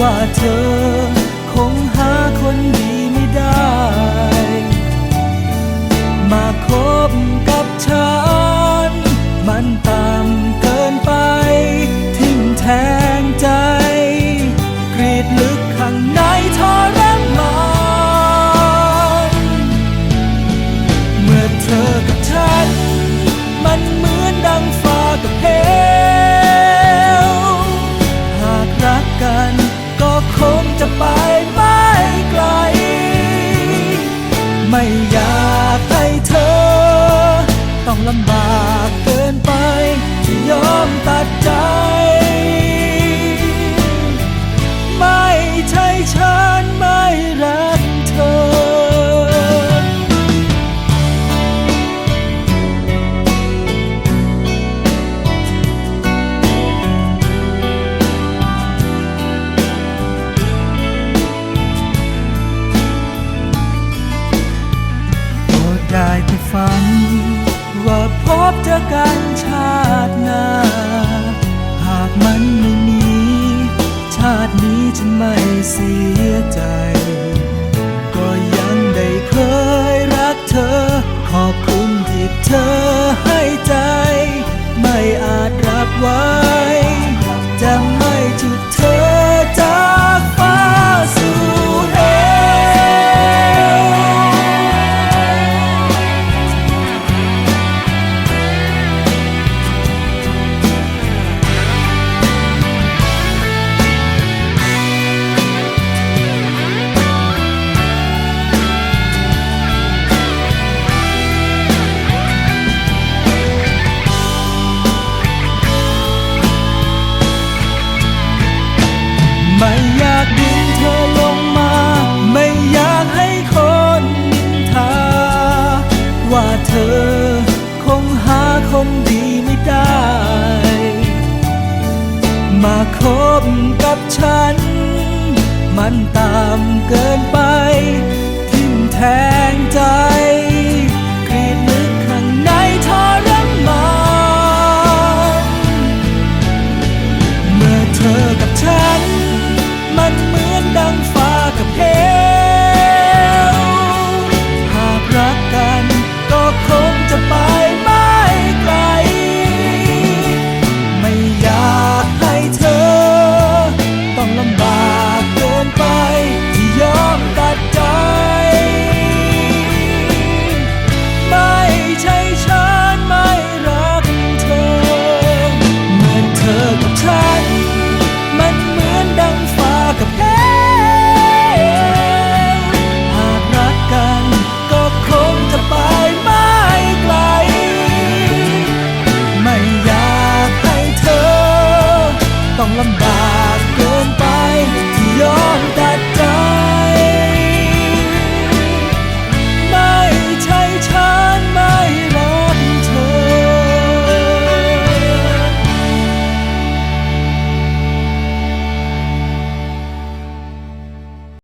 ว่าเธอคงหาคนดี เสียใจ ก็ยังได้เคยรักเธอ ขอบคุณที่เธอให้ ไม่อยากดึงเธอลงมา ไม่อยากให้คนนินทา ว่าเธอคงหาคนดีไม่ได้ มาคบกับฉัน มันตา